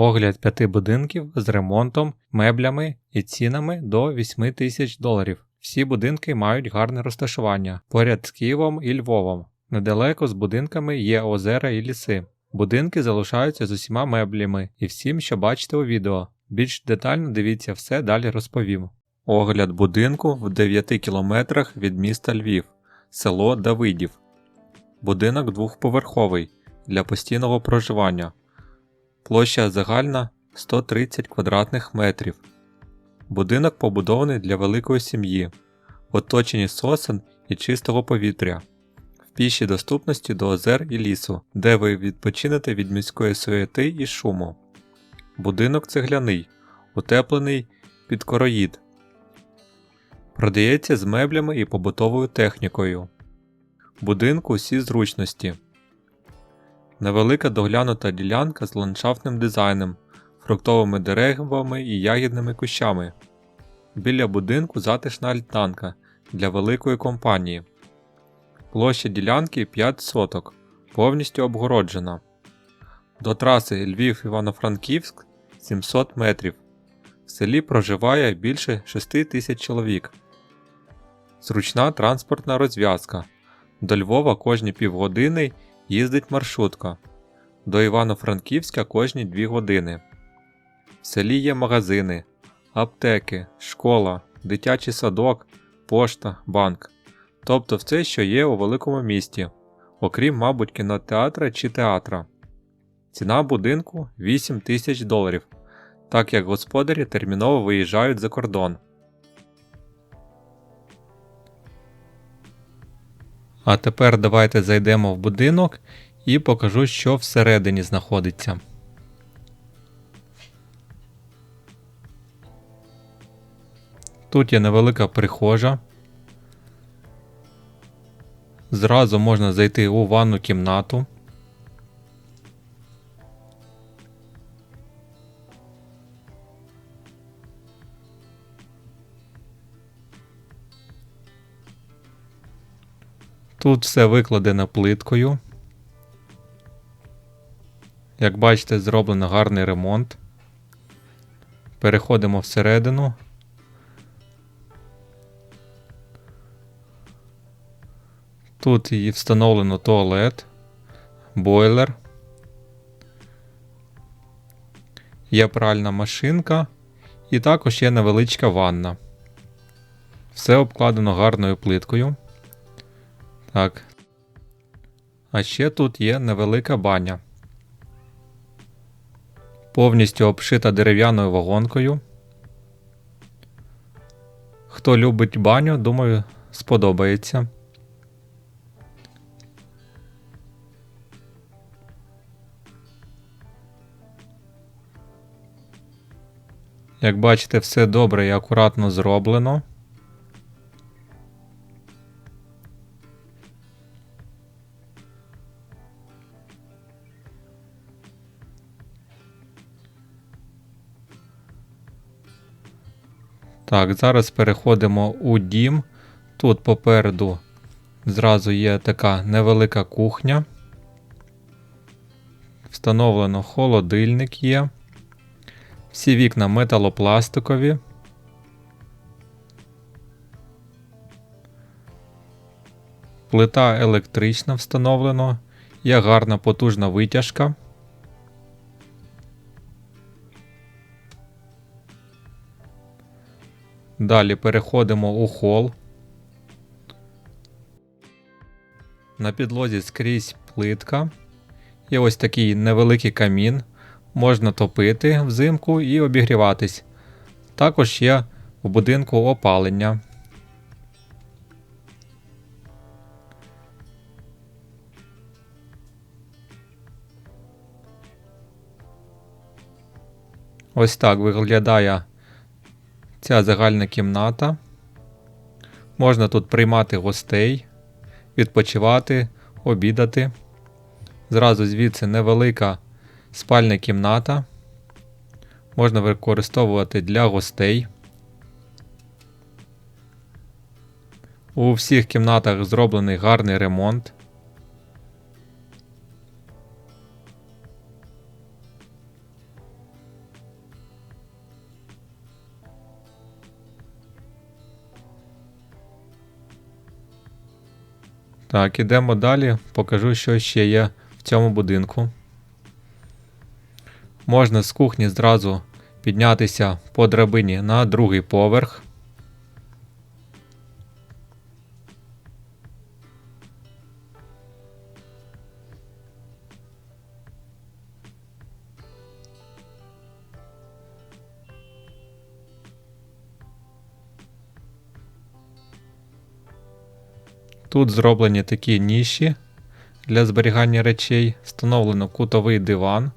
Огляд п'яти будинків з ремонтом, меблями і цінами до 8 тисяч доларів. Всі будинки мають гарне розташування поряд з Києвом і Львовом. Недалеко з будинками є озера і ліси. Будинки залишаються з усіма меблями і всім, що бачите у відео. Більш детально дивіться все далі розповім. Огляд будинку в 9 кілометрах від міста Львів, село Давидів. Будинок двохповерховий для постійного проживання. Площа загальна 130 квадратних метрів. Будинок побудований для великої сім'ї, в оточенні сосен і чистого повітря, в пішій доступності до озер і лісу, де ви відпочинете від міської суєти і шуму. Будинок цегляний, утеплений під короїд. Продається з меблями і побутовою технікою. Будинку усі зручності. Невелика доглянута ділянка з ландшафтним дизайном, фруктовими деревами і ягідними кущами. Біля будинку затишна альтанка для великої компанії. Площа ділянки 5 соток, повністю обгороджена. До траси Львів-Івано-Франківськ 700 метрів. В селі проживає більше 6 тисяч чоловік. Зручна транспортна розв'язка. До Львова кожні півгодини їздить маршрутка. До Івано-Франківська кожні 2 години. В селі є магазини, аптеки, школа, дитячий садок, пошта, банк. Тобто все, що є у великому місті, окрім, мабуть, кінотеатра чи театра. Ціна будинку 8 тисяч доларів, так як господарі терміново виїжджають за кордон. А тепер давайте зайдемо в будинок і покажу, що всередині знаходиться. Тут є невелика прихожа. Зразу можна зайти у ванну кімнату. Тут все викладено плиткою. Як бачите, зроблено гарний ремонт. Переходимо всередину. Тут і встановлено туалет, бойлер. Є пральна машинка і також є невеличка ванна. Все обкладено гарною плиткою. Так. А ще тут є невелика баня. Повністю обшита дерев'яною вагонкою. Хто любить баню, думаю, сподобається. Як бачите, все добре і акуратно зроблено. Так, зараз переходимо у дім. Тут попереду зразу є така невелика кухня. Встановлено холодильник є. Всі вікна металопластикові. Плита електрична встановлено. Є гарна потужна витяжка. Далі переходимо у хол. На підлозі скрізь плитка. Є ось такий невеликий камін. Можна топити взимку і обігріватись. Також є в будинку опалення. Ось так виглядає ця загальна кімната. Можна тут приймати гостей, відпочивати, обідати. Зразу звідси невелика спальня кімната. Можна використовувати для гостей. У всіх кімнатах зроблений гарний ремонт. Так, ідемо далі, покажу, що ще є в цьому будинку. Можна з кухні зразу піднятися по драбині на другий поверх. Тут зроблені такі ніші для зберігання речей, встановлено кутовий диван.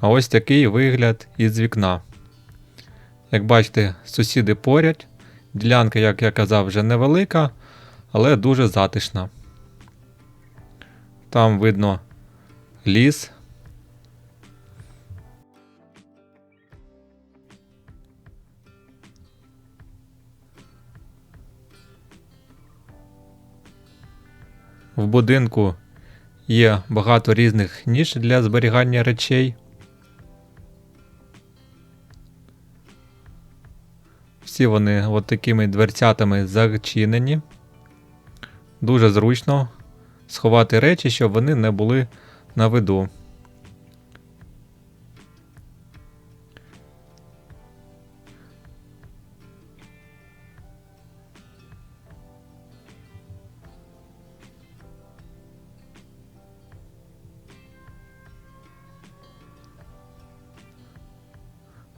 А ось такий вигляд із вікна. Як бачите, сусіди поряд. Ділянка, як я казав, вже невелика, але дуже затишна. Там видно ліс. В будинку є багато різних ніж для зберігання речей. Всі вони от такими дверцятами зачинені. Дуже зручно сховати речі, щоб вони не були на виду.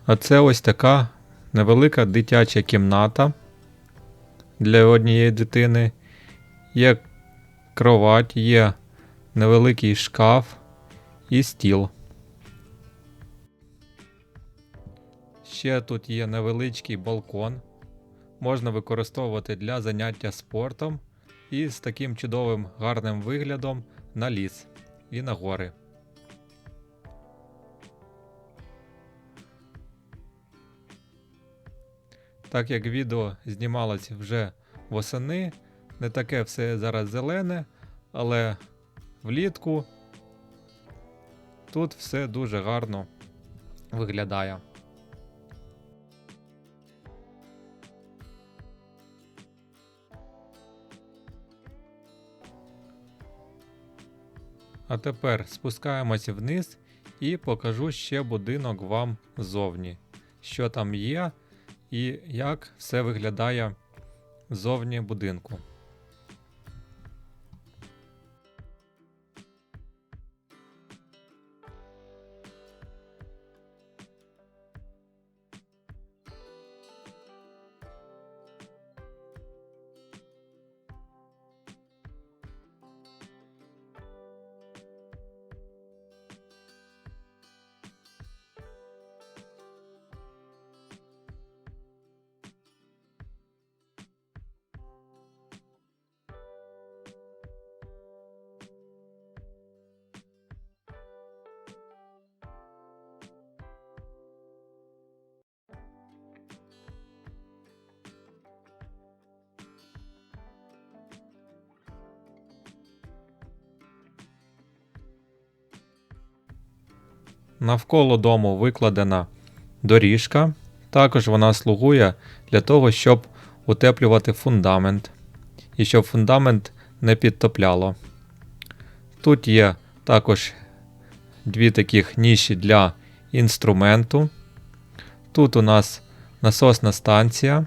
А це ось така невелика дитяча кімната для однієї дитини. Є кровать, є невеликий шкаф і стіл. Ще тут є невеличкий балкон. Можна використовувати для заняття спортом і з таким чудовим гарним виглядом на ліс і на гори. Так як відео знімалось вже восени, не таке все зараз зелене, але влітку тут все дуже гарно виглядає. А тепер спускаємося вниз і покажу ще будинок вам ззовні. Що там є і як все виглядає ззовні будинку. Навколо дому викладена доріжка. Також вона слугує для того, щоб утеплювати фундамент і щоб фундамент не підтопляло. Тут є також дві таких ніші для інструменту. Тут у нас насосна станція.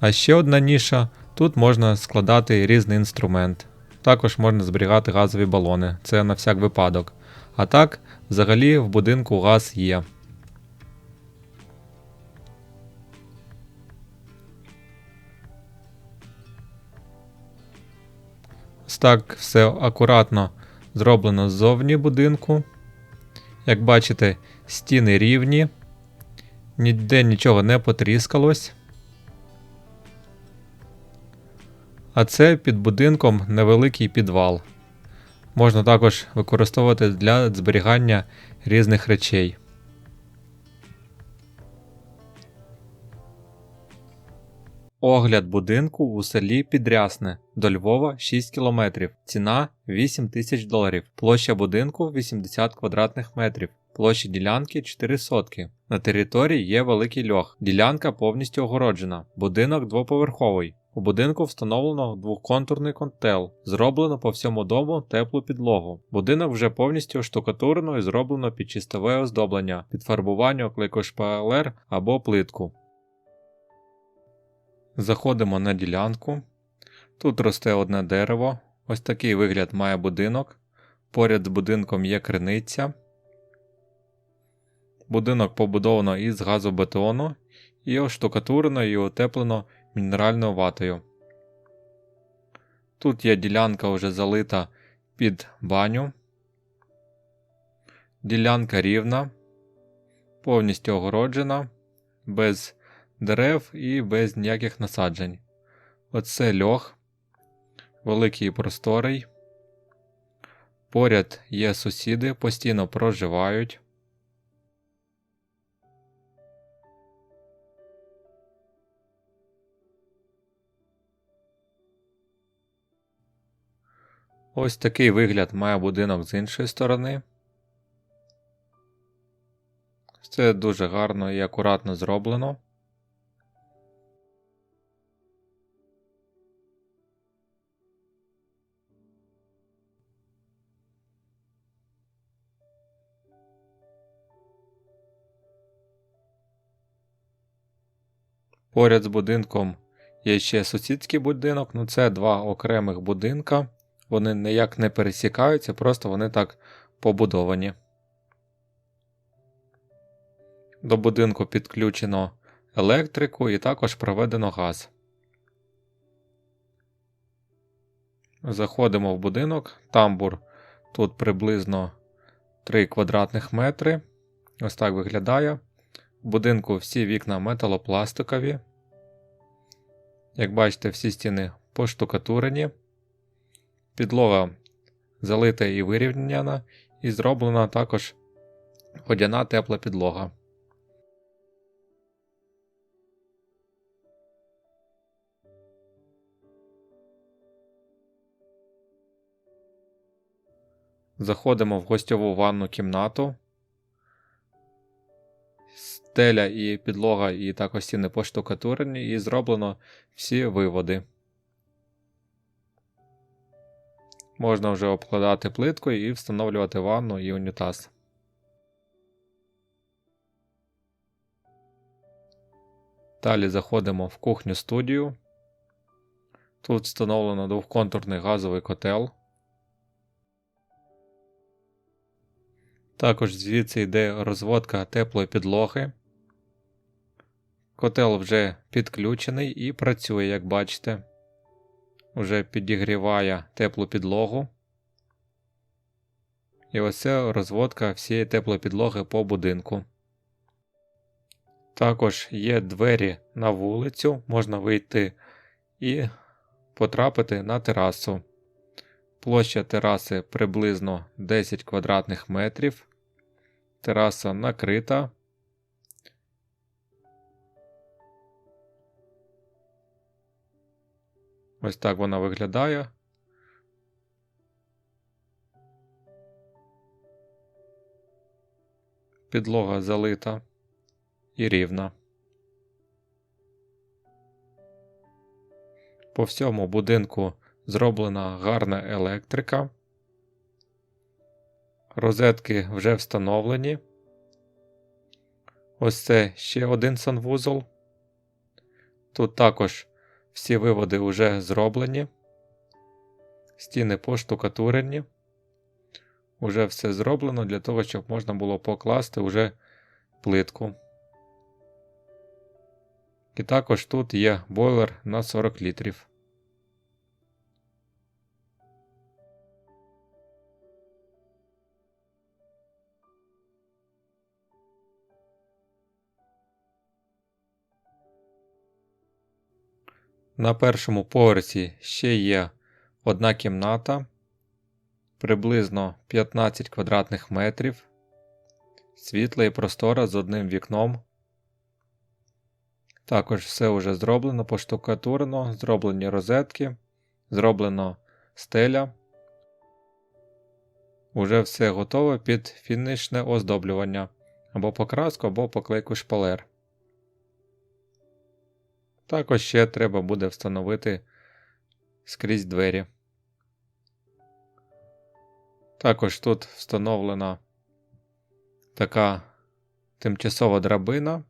А ще одна ніша. Тут можна складати різний інструмент. Також можна зберігати газові балони, це на всяк випадок. А так, взагалі, в будинку газ є. Ось так все акуратно зроблено ззовні будинку. Як бачите, стіни рівні, ніде нічого не потріскалось. А це під будинком невеликий підвал. Можна також використовувати для зберігання різних речей. Огляд будинку у селі Підрясне до Львова 6 км. Ціна 8 тисяч доларів. Площа будинку 80 квадратних метрів. Площа ділянки 4 сотки. На території є великий льох. Ділянка повністю огороджена. Будинок двоповерховий. У будинку встановлено двоконтурний котел. Зроблено по всьому дому теплу підлогу. Будинок вже повністю оштукатурено і зроблено під чистове оздоблення, під підфарбування клейкошпалер або плитку. Заходимо на ділянку. Тут росте одне дерево. Ось такий вигляд має будинок. Поряд з будинком є криниця. Будинок побудовано із газобетону і оштукатурено і утеплено мінеральною ватою. Тут є ділянка вже залита під баню. Ділянка рівна, повністю огороджена, без дерев і без ніяких насаджень. Оце льох, великий і просторий. Поряд є сусіди, постійно проживають. Ось такий вигляд має будинок з іншої сторони. Це дуже гарно і акуратно зроблено. Поряд з будинком є ще сусідський будинок, ну це два окремих будинка. Вони ніяк не пересікаються, просто вони так побудовані. До будинку підключено електрику і також проведено газ. Заходимо в будинок, тамбур тут приблизно 3 квадратних метри. Ось так виглядає. В будинку всі вікна металопластикові. Як бачите, всі стіни поштукатурені. Підлога залита і вирівняна, і зроблена також водяна тепла підлога. Заходимо в гостьову ванну кімнату. Стеля і підлога, і також стіни поштукатурені, і зроблено всі виводи. Можна вже обкладати плиткою і встановлювати ванну і унітаз. Далі заходимо в кухню студію. Тут встановлено двохконтурний газовий котел. Також звідси йде розводка теплої підлоги. Котел вже підключений і працює, як бачите вже підігріває теплу підлогу. І ось це розводка всієї теплої підлоги по будинку. Також є двері на вулицю, можна вийти і потрапити на терасу. Площа тераси приблизно 10 квадратних метрів. Тераса накрита. Ось так вона виглядає. Підлога залита і рівна. По всьому будинку зроблена гарна електрика. Розетки вже встановлені. Ось це ще один санвузол. Тут також всі виводи вже зроблені. Стіни поштукатурені. Уже все зроблено для того, щоб можна було покласти уже плитку. І також тут є бойлер на 40 літрів. На першому поверсі ще є одна кімната, приблизно 15 квадратних метрів, світла і простора з одним вікном. Також все вже зроблено, поштукатурено, зроблені розетки, зроблено стеля. Уже все готове під фінішне оздоблювання або покраску, або поклейку шпалер. Також ще треба буде встановити скрізь двері. Також тут встановлена така тимчасова драбина.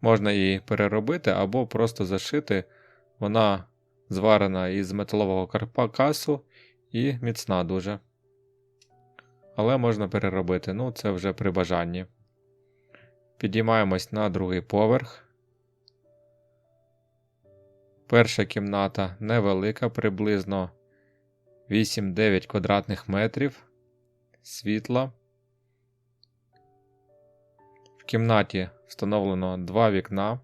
Можна її переробити або просто зашити. Вона зварена із металового карпакасу і міцна дуже. Але можна переробити, ну це вже при бажанні. Підіймаємось на другий поверх. Перша кімната невелика, приблизно 8-9 квадратних метрів світла. В кімнаті встановлено два вікна.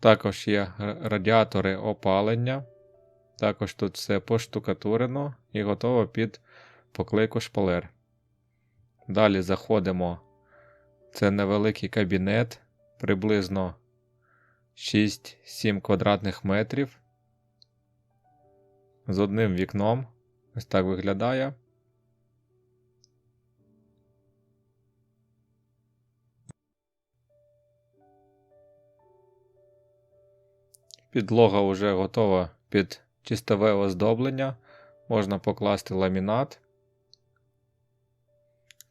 Також є радіатори опалення. Також тут все поштукатурено і готово під поклейку шпалер. Далі заходимо. Це невеликий кабінет, приблизно 6-7 квадратних метрів. З одним вікном. Ось так виглядає. Підлога вже готова під чистове оздоблення. Можна покласти ламінат.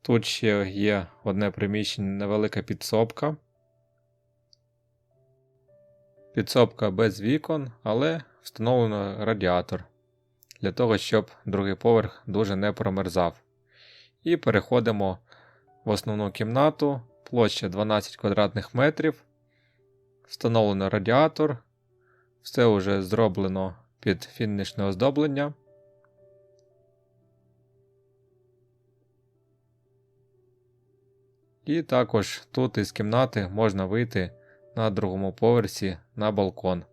Тут ще є одне приміщення, невелика підсобка. Підсобка без вікон, але встановлено радіатор для того, щоб другий поверх дуже не промерзав. І переходимо в основну кімнату, площа 12 квадратних метрів. Встановлено радіатор. Все вже зроблено під фінішне оздоблення. І також тут із кімнати можна вийти на другому поверсі на балкон.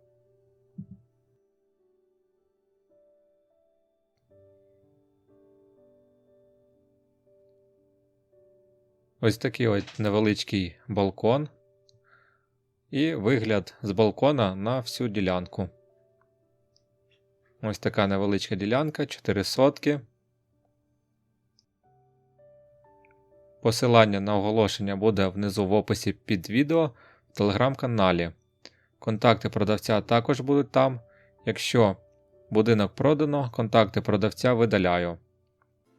Ось такий ось невеличкий балкон і вигляд з балкона на всю ділянку. Ось така невеличка ділянка, 4 сотки. Посилання на оголошення буде внизу в описі під відео телеграм-каналі. Контакти продавця також будуть там. Якщо будинок продано, контакти продавця видаляю.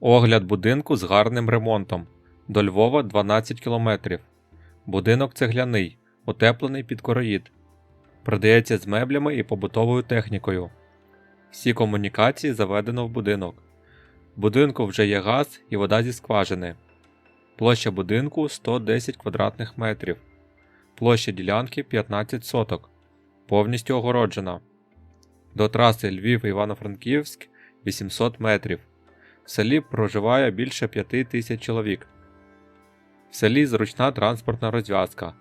Огляд будинку з гарним ремонтом. До Львова 12 км. Будинок цегляний, утеплений під короїд. Продається з меблями і побутовою технікою. Всі комунікації заведено в будинок. В будинку вже є газ і вода зі скважини. Площа будинку 110 квадратних метрів. Площа ділянки 15 соток. Повністю огороджена. До траси Львів Івано-Франківськ 800 метрів. В селі проживає більше 5 тисяч чоловік. В селі зручна транспортна розв'язка.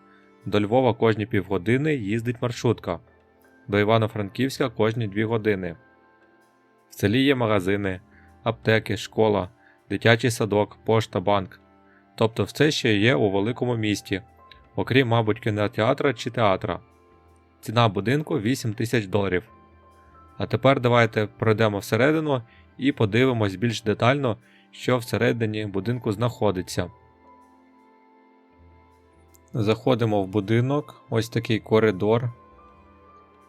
До Львова кожні півгодини їздить маршрутка. До Івано-Франківська кожні 2 години. В селі є магазини, аптеки, школа, дитячий садок, пошта, банк. Тобто все ще є у великому місті, окрім, мабуть, кінотеатра чи театра. Ціна будинку 8 тисяч доларів. А тепер давайте пройдемо всередину і подивимось більш детально, що всередині будинку знаходиться. Заходимо в будинок, ось такий коридор.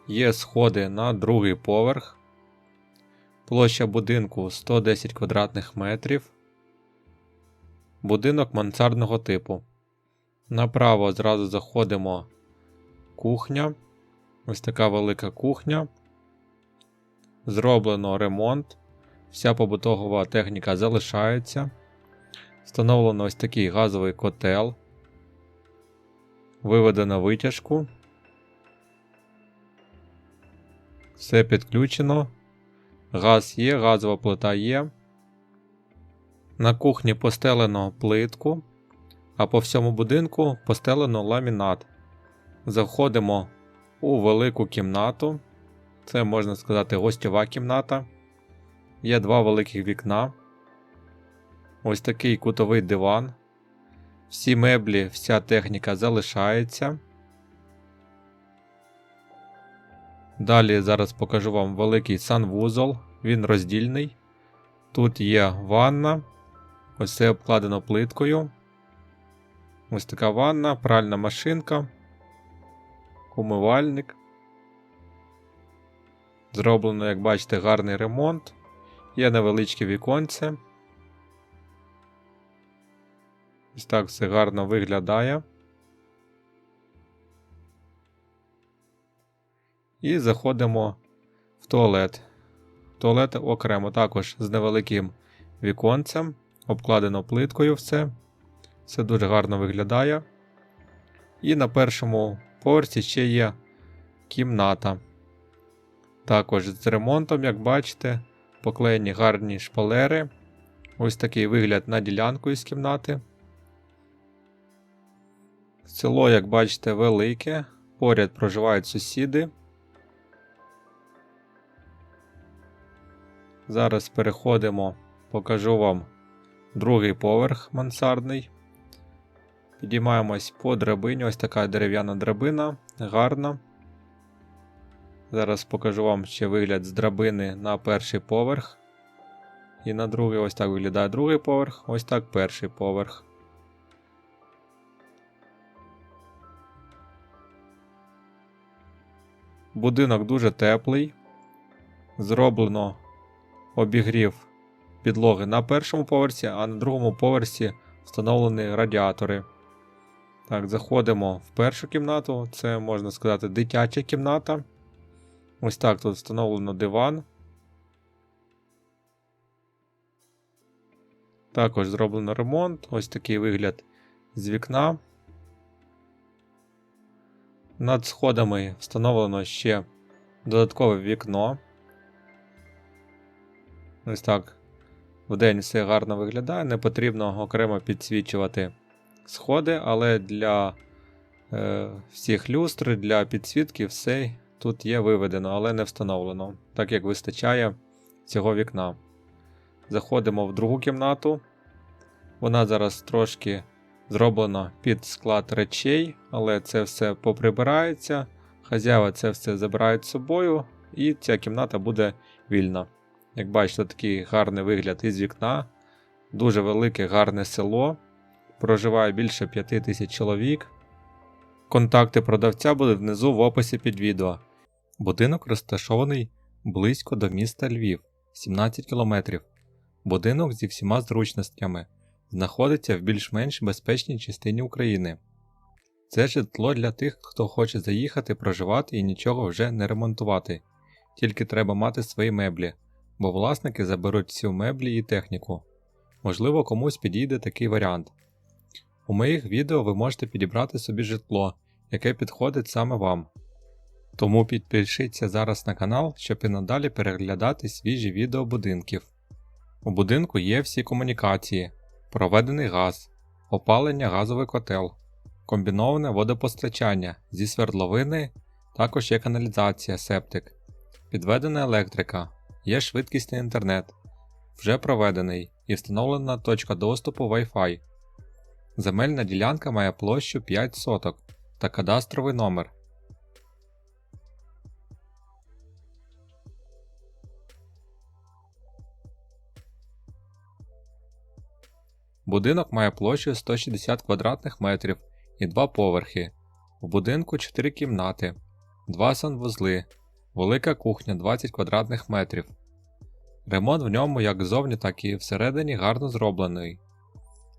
Є сходи на другий поверх. Площа будинку 110 квадратних метрів. Будинок мансардного типу. Направо зразу заходимо кухня. Ось така велика кухня. Зроблено ремонт. Вся побутова техніка залишається. Встановлено ось такий газовий котел. Виведено витяжку. Все підключено. Газ є, газова плита є. На кухні постелено плитку, а по всьому будинку постелено ламінат. Заходимо у велику кімнату. Це можна сказати гостьова кімната. Є два великих вікна. Ось такий кутовий диван. Всі меблі, вся техніка залишається. Далі зараз покажу вам великий санвузол, він роздільний. Тут є ванна, ось це обкладено плиткою. Ось така ванна, пральна машинка, умивальник. Зроблено, як бачите, гарний ремонт. Є невеличке віконце. Ось так все гарно виглядає. І заходимо в туалет. Туалет окремо також з невеликим віконцем, обкладено плиткою все. Все дуже гарно виглядає. І на першому поверсі ще є кімната. Також з ремонтом, як бачите, поклеєні гарні шпалери. Ось такий вигляд на ділянку із кімнати. Село, як бачите, велике. Поряд проживають сусіди. Зараз переходимо, покажу вам другий поверх мансардний. Підіймаємось по драбині, ось така дерев'яна драбина, гарна. Зараз покажу вам ще вигляд з драбини на перший поверх. І на другий ось так виглядає другий поверх, ось так перший поверх. Будинок дуже теплий. Зроблено обігрів підлоги на першому поверсі, а на другому поверсі встановлені радіатори. Так, заходимо в першу кімнату. Це можна сказати дитяча кімната. Ось так тут встановлено диван. Також зроблено ремонт. Ось такий вигляд з вікна. Над сходами встановлено ще додаткове вікно. Ось так. Вдень все гарно виглядає, не потрібно окремо підсвічувати сходи, але для е, всіх люстр, для підсвітки все тут є виведено, але не встановлено, так як вистачає цього вікна. Заходимо в другу кімнату. Вона зараз трошки зроблена під склад речей, але це все поприбирається. Хазяїва це все забирають з собою, і ця кімната буде вільна. Як бачите, такий гарний вигляд із вікна. Дуже велике гарне село. Проживає більше 5 тисяч чоловік. Контакти продавця будуть внизу в описі під відео. Будинок розташований близько до міста Львів 17 км. Будинок зі всіма зручностями знаходиться в більш-менш безпечній частині України. Це житло для тих, хто хоче заїхати, проживати і нічого вже не ремонтувати, тільки треба мати свої меблі, бо власники заберуть всю меблі і техніку. Можливо, комусь підійде такий варіант. У моїх відео ви можете підібрати собі житло, яке підходить саме вам. Тому підпишіться зараз на канал, щоб і надалі переглядати свіжі відео будинків. У будинку є всі комунікації, проведений газ, опалення газовий котел, комбіноване водопостачання зі свердловини, також є каналізація септик, підведена електрика, є швидкісний інтернет, вже проведений і встановлена точка доступу Wi-Fi. Земельна ділянка має площу 5 соток та кадастровий номер. Будинок має площу 160 квадратних метрів і 2 поверхи. У будинку 4 кімнати, 2 санвузли, велика кухня 20 квадратних метрів. Ремонт в ньому як ззовні, так і всередині гарно зроблений.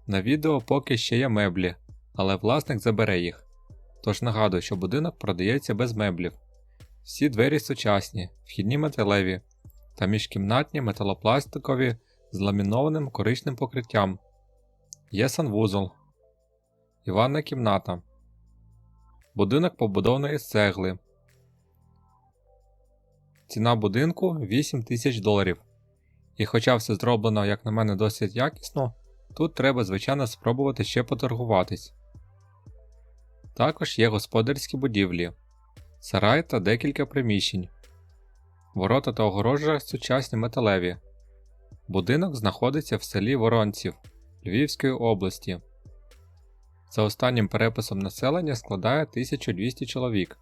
На відео поки ще є меблі, але власник забере їх. Тож нагадую, що будинок продається без меблів. Всі двері сучасні, вхідні металеві та міжкімнатні металопластикові з ламінованим коричним покриттям. Є санвузол, і ванна кімната. Будинок побудований з цегли. Ціна будинку 8 тисяч доларів. І хоча все зроблено, як на мене, досить якісно, тут треба, звичайно, спробувати ще поторгуватись. Також є господарські будівлі, сарай та декілька приміщень, ворота та огорожа сучасні металеві. Будинок знаходиться в селі Воронців Львівської області. За останнім переписом населення складає 1200 чоловік.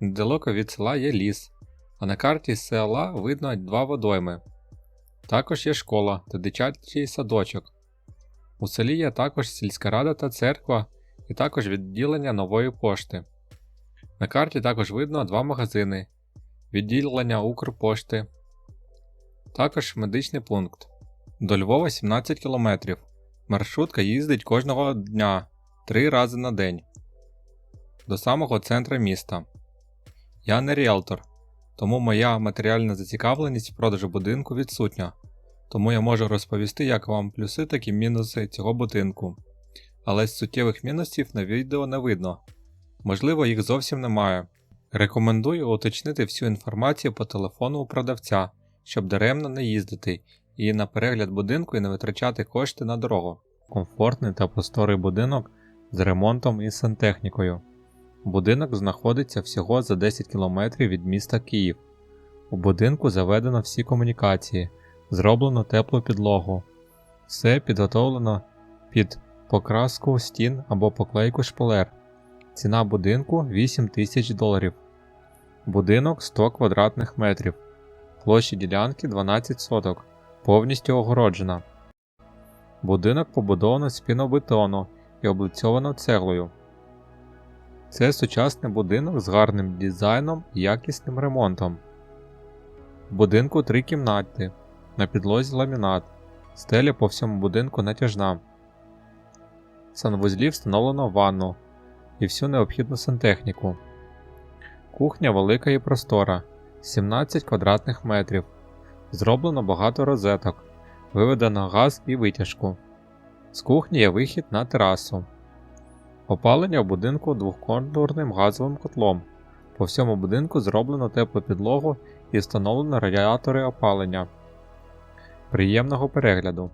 Недалеко від села є ліс, а на карті села видно два водойми. Також є школа та дитячий садочок. У селі є також сільська рада та церква, і також відділення нової пошти. На карті також видно два магазини, відділення Укрпошти, також медичний пункт. До Львова 17 км. Маршрутка їздить кожного дня три рази на день до самого центра міста. Я не ріелтор, тому моя матеріальна зацікавленість в продажу будинку відсутня, тому я можу розповісти як вам плюси, так і мінуси цього будинку. Але з суттєвих мінусів на відео не видно. Можливо, їх зовсім немає. Рекомендую уточнити всю інформацію по телефону у продавця, щоб даремно не їздити і на перегляд будинку і не витрачати кошти на дорогу. Комфортний та просторий будинок з ремонтом і сантехнікою. Будинок знаходиться всього за 10 км від міста Київ. У будинку заведено всі комунікації, зроблено теплу підлогу. Все підготовлено під покраску стін або поклейку шпалер. Ціна будинку 8 тисяч доларів. Будинок 100 квадратних метрів. Площа ділянки 12 соток. Повністю огороджена. Будинок побудовано з пінобетону і облицьовано цеглою. Це сучасний будинок з гарним дизайном і якісним ремонтом. В будинку три кімнати. На підлозі ламінат. Стеля по всьому будинку натяжна. Санвузлі встановлено ванну і всю необхідну сантехніку. Кухня велика і простора 17 квадратних метрів. Зроблено багато розеток, виведено газ і витяжку. З кухні є вихід на терасу. Опалення в будинку двохконтурним газовим котлом. По всьому будинку зроблено теплу підлогу і встановлено радіатори опалення. Приємного перегляду!